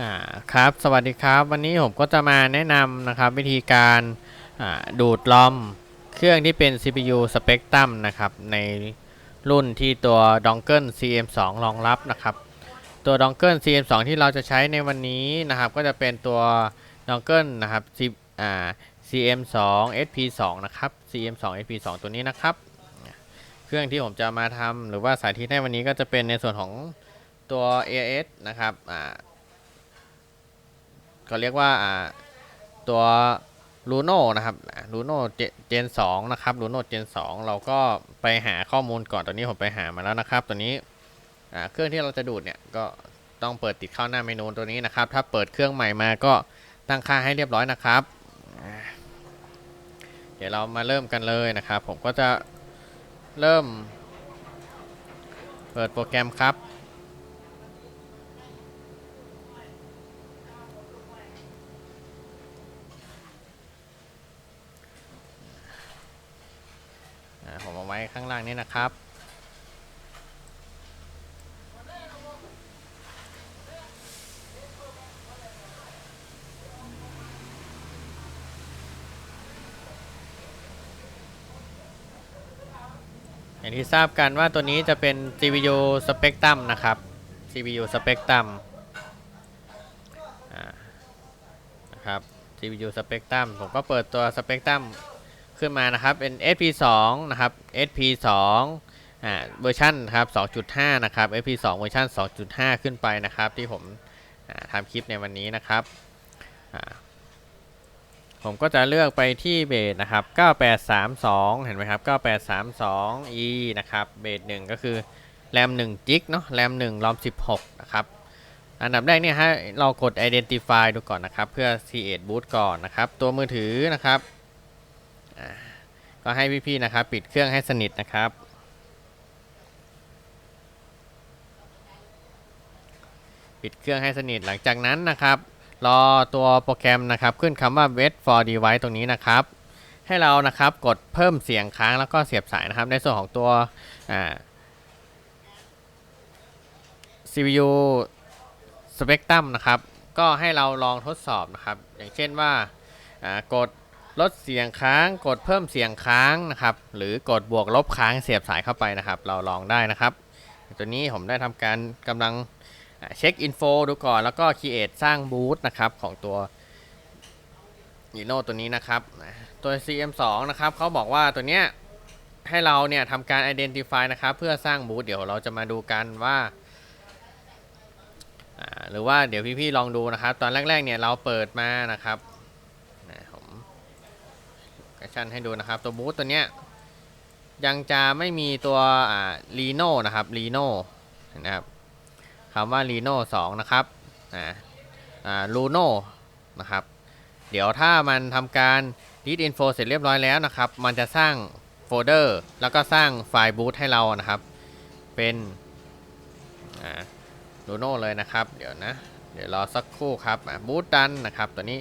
อ่าครับสวัสดีครับ วันนี้ผมก็จะมาแนะนำนะครับวิธีการดูดลอมเครื่องที่เป็น CPU Spectrum นะครับในรุ่นที่ตัว Dongle CM2 รองรับนะครับตัว Dongle CM2 ที่เราจะใช้ในวันนี้นะครับก็จะเป็นตัว Dongle นะครับ C อ่า CM2 SP2 นะครับ CM2 SP2 ตัวนี้นะครับ เครื่องที่ผมจะมาทำหรือว่าสาธิตให้วันนี้ก็จะเป็นในส่วนของตัว AS นะครับอ่า ก็เรียกว่าตัวลูโน่นะครับลูโน่เจนสองนะครับลูโน่เจนสองเราก็ไปหาข้อมูลก่อนตอนนี้ผมไปหามาแล้วนะครับ ตัวนี้เครื่องที่เราจะดูดเนี่ยก็ต้องเปิดติดเข้าหน้าเมนูตัวนี้นะครับ ถ้าเปิดเครื่องใหม่มาก็ตั้งค่าให้เรียบร้อยนะครับ เดี๋ยวเรามาเริ่มกันเลยนะครับ ผมก็จะเริ่ม เปิดโปรแกรมครับ อ่าผมเอาไว้ ข้างล่างนี้นะครับ อย่างที่ทราบกันว่าตัวนี้จะเป็น CPU Spectrum นะครับ CPU Spectrum นะครับ CPU Spectrum ผมก็เปิดตัว Spectrum ขึ้นมานะครับเป็น SP2 นะครับ SP2 อ่าเวอร์ชันครับ2.5 นะครับ SP2 เวอร์ชัน2.5 ขึ้นไปนะครับ ที่ผมทำคลิปในวันนี้นะครับผมก็จะเลือกไปที่เบสนะครับ 9832 เห็นไหมครับ 9832E นะครับ เบส1ก็คือแรม1จิกเนาะ แรม1รอม16 นะครับ อันดับแรกเนี่ยให้เรากด identify ดูก่อนนะครับ เพื่อ create boot ก่อนนะครับ ตัวมือถือนะครับ ก็ให้พี่ๆนะครับ ปิดเครื่องให้สนิทนะครับ ปิดเครื่องให้สนิทหลังจากนั้นนะครับ รอตัวโปรแกรมนะครับ ขึ้นคำว่า wait for device ตรงนี้นะครับ ให้เรานะครับกดเพิ่มเสียงค้างแล้วก็เสียบสายนะครับ ในส่วนของตัว CPU Spectrum นะครับ ก็ให้เราลองทดสอบนะครับ อย่างเช่นว่าอ่ากด ลดเสียงค้างกดเพิ่มเสียงค้างนะครับ หรือกดบวกลบค้างเสียบสายเข้าไปนะครับ เราลองได้นะครับ ตัวนี้ผมได้ทำการกำลังเช็คอินโฟดูก่อน แล้วก็คีเอทสร้างบูตนะครับของตัวอีโนตัวนี้นะครับ ตัว CM2 นะครับเขาบอกว่าตัวเนี้ยให้เราเนี่ยทำการ Identify นะครับ เพื่อสร้างบูตเดี๋ยวเราจะมาดูกันว่าหรือว่าเดี๋ยวพี่ๆลองดูนะครับ ตอนแรกๆเนี่ยเราเปิดมานะครับ ชั่นให้ดูนะครับ ตัวบูตตัวเนี้ยยังจะไม่มีตัวอ่าลีโน่นะครับลีโน่นะครับคำว่าลีโน่สองนะครับอ่าอ่าลูโน่นะครับ เดี๋ยวถ้ามันทำการ read info เสร็จเรียบร้อยแล้วนะครับ มันจะสร้างโฟลเดอร์แล้วก็สร้างไฟล์บูตให้เรานะครับ เป็นอ่าลูโน่เลยนะครับ เดี๋ยวนะ เดี๋ยวรอสักครู่ครับบูตดันนะครับตัวนี้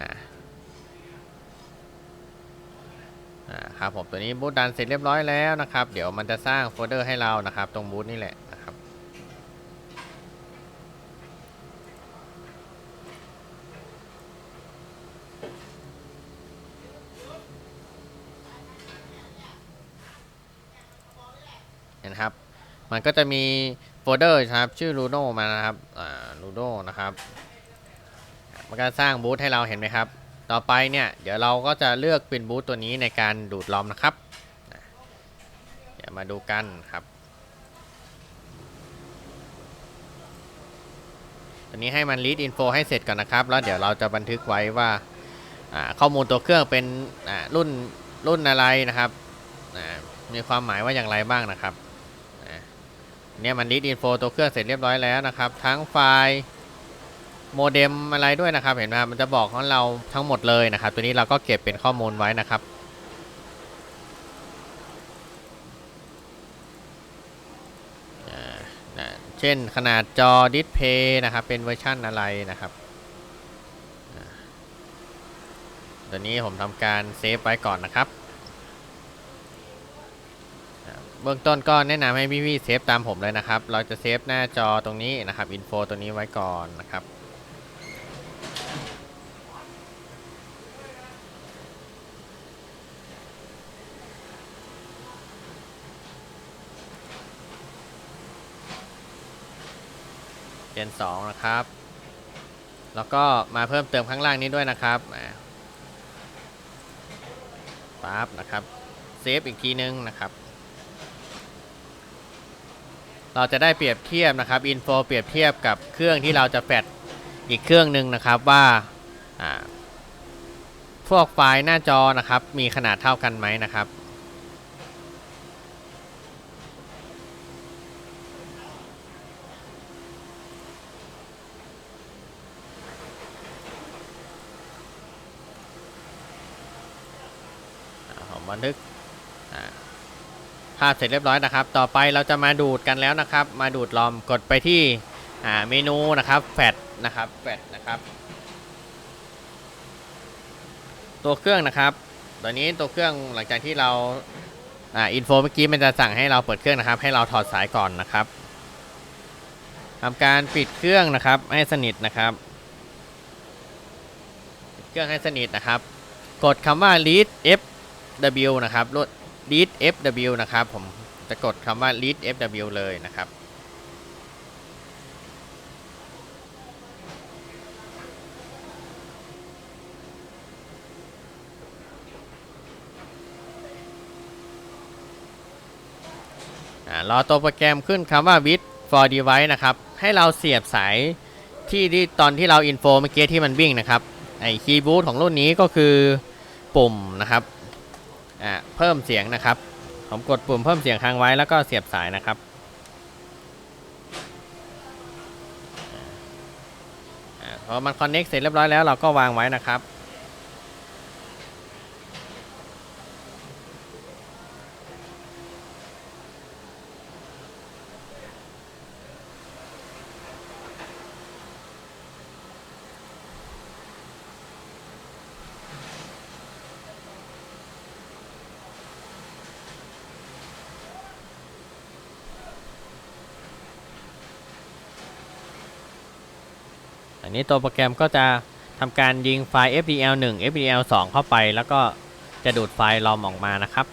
อ่า อ่า ครับผมตัวนี้บูตดันเสร็จเรียบร้อยแล้วนะครับ เดี๋ยวมันจะสร้างโฟลเดอร์ให้เรานะครับ ตรงบูตนี่แหละนะครับเห็นครับ มันก็จะมีโฟลเดอร์ครับชื่อ Ludo มานะครับอ่า Ludo นะครับ มันก็สร้างบูตให้เราเห็นไหมครับ ต่อไปเนี่ยเดี๋ยวเราก็จะเลือกเป็นบูตตัวนี้ในการดูดล้อมนะครับ เดี๋ยวมาดูกันครับ ตัวนี้ให้มัน read info ให้เสร็จก่อนนะครับ แล้วเดี๋ยวเราจะบันทึกไว้ว่าข้อมูลตัวเครื่องเป็นรุ่นรุ่นอะไรนะครับ มีความหมายว่าอย่างไรบ้างนะครับเนี่ยมัน read info ตัวเครื่องเสร็จเรียบร้อยแล้วนะครับ ทั้งไฟล์ โมเด็มอะไรด้วยนะครับเห็นไหมมันจะบอกของเราทั้งหมดเลยนะครับ ตัวนี้เราก็เก็บเป็นข้อมูลไว้นะครับเช่นขนาดจอดิสเพย์นะครับ เป็นเวอร์ชั่นอะไรนะครับตัวนี้ผมทำการเซฟไว้ก่อนนะครับเบื้องต้นก็แนะนำให้พี่ๆเซฟตามผมเลยนะครับ เราจะเซฟหน้าจอตรงนี้นะครับอินโฟตัวนี้ไว้ก่อนนะครับ Gen 2นะครับ แล้วก็มาเพิ่มเติมข้างล่างนี้ด้วยนะครับปั๊บนะครับ เซฟอีกทีนึงนะครับ เราจะได้เปรียบเทียบนะครับ อินโฟเปรียบเทียบกับเครื่องที่เราจะแฟดอีกเครื่องหนึ่งนะครับว่าพวกไฟล์หน้าจอนะครับ มีขนาดเท่ากันไหมนะครับ บันทึกภาพเสร็จเรียบร้อยนะครับ ต่อไปเราจะมาดูดกันแล้วนะครับ มาดูดลอมกดไปที่เมนูนะครับแฟดนะครับแฟดนะครับ ตัวเครื่องนะครับ ตอนนี้ตัวเครื่องหลังจากที่เราอ่าอินโฟเมื่อกี้มันจะสั่งให้เราเปิดเครื่องนะครับ ให้เราถอดสายก่อนนะครับทำการปิดเครื่องนะครับ ให้สนิทนะครับปิดเครื่องให้สนิทนะครับ กดคำว่า read f w นะครับ read f w นะครับ ผมจะกดคำว่า read f w เลยนะครับ รอตัวโปรแกรมขึ้นคำว่า bit for device นะครับ ให้เราเสียบสายที่ที่ตอนที่เราอินโฟเมื่อกี้ที่มันวิ่งนะครับ ไอคีย์บูทของรุ่นนี้ก็คือปุ่มนะครับ อ่าเพิ่มเสียงนะครับ ผมกดปุ่มเพิ่มเสียงค้างไว้แล้วก็เสียบสายนะครับพอมันคอนเน็กเสร็จเรียบร้อยแล้วเราก็วางไว้นะครับ อันนี้ตัวโปรแกรมก็จะทำการยิงไฟล์ FDL 1 FDL 2 เข้าไป แล้วก็จะดูดไฟล์ลอมออกมานะครับ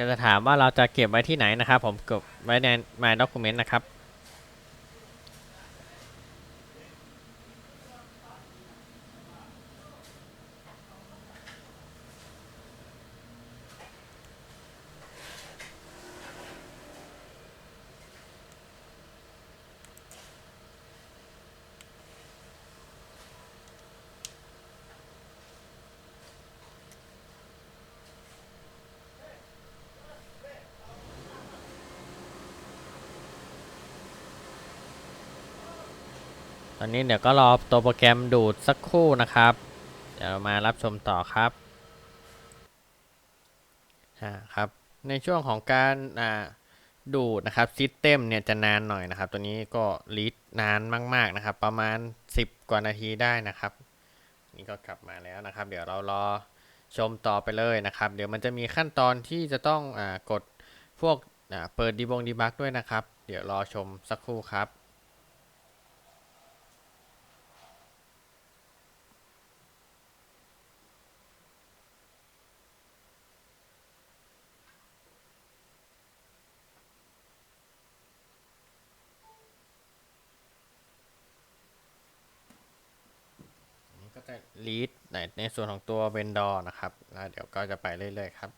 ก็จะถามว่าเราจะเก็บไว้ที่ไหนนะครับ ผมเก็บไว้ใน My Document นะครับ ตอนนี้เดี๋ยวก็รอตัวโปรแกรมดูดสักครู่นะครับ เดี๋ยวมารับชมต่อครับอ่าครับ ในช่วงของการอ่าดูดนะครับซิสเต็มเนี่ยจะนานหน่อยนะครับ ตัวนี้ก็ลีดนานมาก ๆนะครับ ประมาณ 10 กว่านาทีได้นะครับ นี่ก็กลับมาแล้วนะครับ เดี๋ยวเรารอชมต่อไปเลยนะครับ เดี๋ยวมันจะมีขั้นตอนที่จะต้องอกดพวกเปิดดีบงดีบักด้วยนะครับ เดี๋ยวรอชมสักครู่ครับ lead ในในส่วนของตัว vendor นะครับแล้วเดี๋ยวก็จะไปเรื่อยๆครับ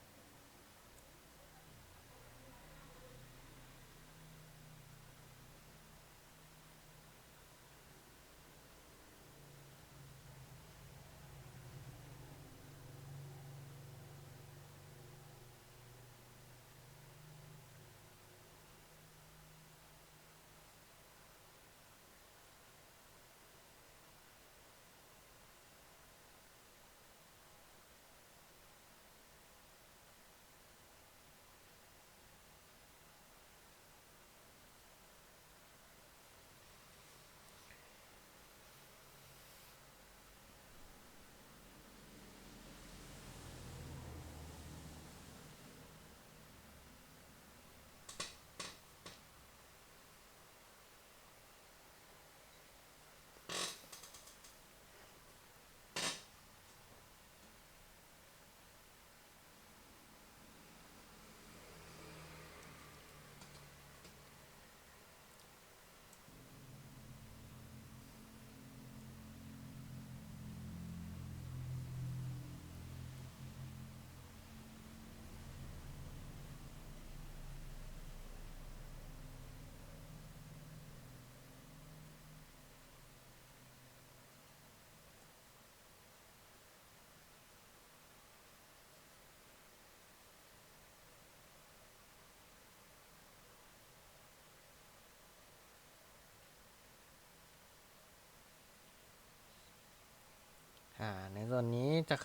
ส่วนนี้จะ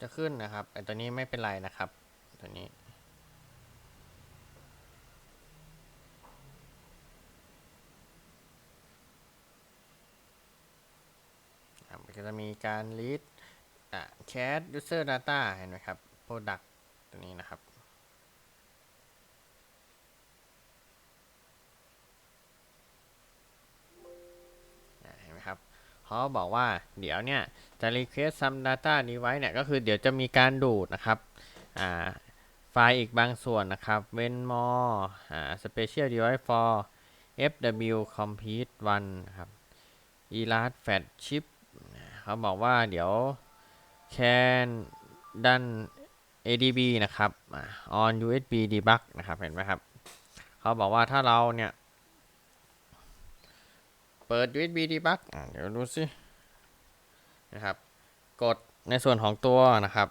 จะขึ้นนะครับไอตัวนี้ไม่เป็นไรนะครับ ตัวนี้มันก็จะมีการ read อ่า cat user data เห็นไหมครับ product ตัวนี้นะครับ เขาบอกว่าเดี๋ยวเนี่ยจะ request some data device เนี่ยก็คือเดี๋ยวจะมีการดูดนะครับอ่าไฟล์อีกบางส่วนนะครับ when more อ่า special device for fw complete one นะครับ elas fat chip เขาบอกว่าเดี๋ยว can done adb นะครับอ่า on usb debug นะครับ เห็นไหมครับ เขาบอกว่าถ้าเราเนี่ย ปิด USB debug เดี๋ยวดูสินะครับ กดในส่วนของตัวนะครับ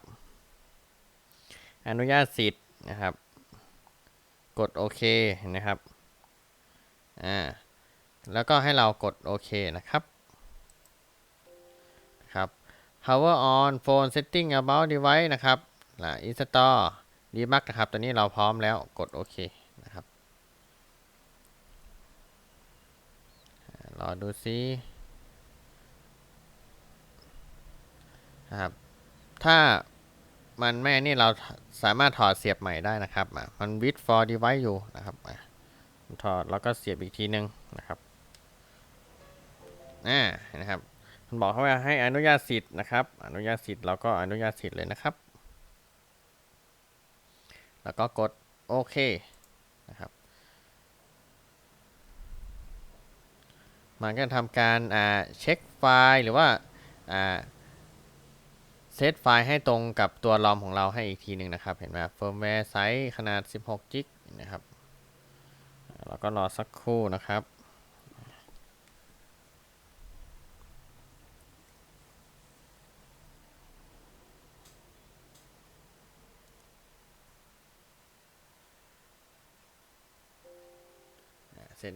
อนุญาตสิทธิ์นะครับ กดโอเคนะครับ อ่า แล้วก็ให้เรากดโอเคนะครับครับ power on phone setting about device นะครับ install debug นะครับ ตอนนี้เราพร้อมแล้ว กดโอเคนะค รอดูซิครับ ถ้ามันแม่นี่เราสามารถถอดเสียบใหม่ได้นะครับ มัน with for device อยู่นะครับถอดแล้วก็เสียบอีกทีนึงนะครับอ่านะครับมันบอกเขาว่าให้อนุญาตสิทธิ์นะครับ อนุญาตสิทธิ์เราก็อนุญาตสิทธิ์เลยนะครับ แล้วก็กดโอเคนะครับ มันก็ทำการเช็คไฟล์หรือว่าเซตไฟล์ให้ตรงกับตัวรอมของเราให้อีกทีหนึ่งนะครับ เห็นไหมเฟิร์มแวร์ไซส์ขนาด 16 จิกนะครับ แล้วก็รอสักครู่นะครับ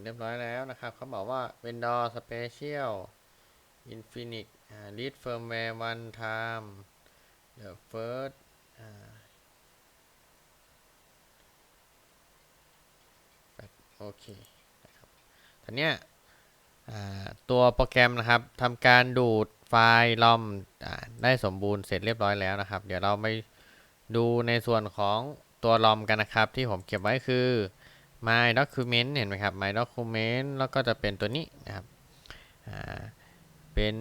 เรียบร้อยแล้วนะครับ เขาบอกว่า vendor special infinix uh, lead firmware one time the first อ่าโอเคนะครับทีเนี้ยตัวโปรแกรมนะครับทำการดูดไฟล์ลอมได้สมบูรณ์เสร็จเรียบร้อยแล้วนะครับ เดี๋ยวเราไปดูในส่วนของตัวลอมกันนะครับ ที่ผมเก็บไว้คือ my document เห็นไหมครับ my document แล้วก็จะเป็นตัวนี้นะครับเป็น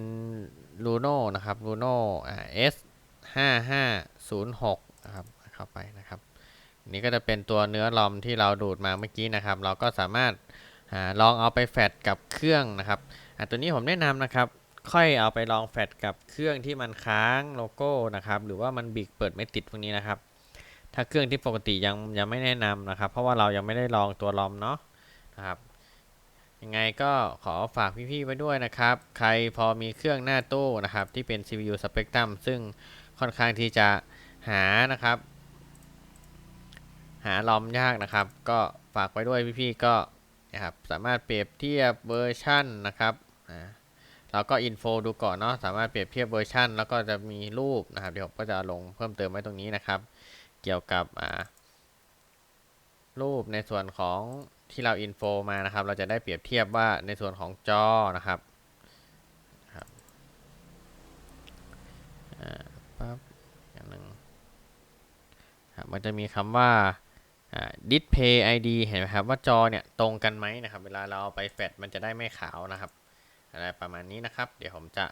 luno นะครับ luno อ่า s 5 5 0 6นะครับเข้าไปนะครับนี้ก็จะเป็นตัวเนื้อลอมที่เราดูดมาเมื่อกี้นะครับ เราก็สามารถอาลองเอาไปแฟดกับเครื่องนะครับตัวนี้ผมแนะนำนะครับ ค่อยเอาไปลองแฟดกับเครื่องที่มันค้างโลโก้นะครับ หรือว่ามันบิกเปิดไม่ติดพวกนี้นะครับ ถ้าเครื่องที่ปกติยังยังไม่แนะนำนะครับ เพราะว่าเรายังไม่ได้ลองตัวลอมเนาะนะครับยังไงก็ขอฝากพี่ๆไว้ด้วยนะครับ ใครพอมีเครื่องหน้าตู้นะครับ ที่เป็น CPU Spectrum ซึ่งค่อนข้างที่จะหานะครับ หาลอมยากนะครับ ก็ฝากไว้ด้วยพี่ๆก็นะครับสามารถเปรียบเทียบเวอร์ชันนะครับอ่าเราก็อินโฟดูก่อนเนาะสามารถเปรียบเทียบเวอร์ชันแล้วก็จะมีรูปนะครับ เดี๋ยวผมก็จะลงเพิ่มเติมไว้ตรงนี้นะครับ เกี่ยวกับรูปในส่วนของที่เราอินโฟมานะครับ เราจะได้เปรียบเทียบว่าในส่วนของจอนะครับครับปั๊บอย่างหนึ่งครับมันจะมีคำว่าอ่า display id เห็นไหมครับว่าจอเนี่ยตรงกันไหมนะครับ เวลาเราเอาไปแฟดมันจะได้ไม่ขาวนะครับ อะไรประมาณนี้นะครับ เดี๋ยวผมจะ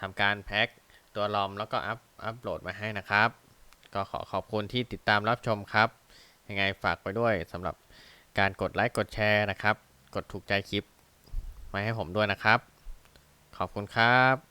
ทำการแพ็คตัวลอมแล้วก็อัพอัพโหลดมาให้นะครับ ก็ขอขอบคุณที่ติดตามรับชมครับ ยังไงฝากไปด้วยสำหรับการกดไลค์กดแชร์นะครับ กดถูกใจคลิปมาให้ผมด้วยนะครับ ขอบคุณครับ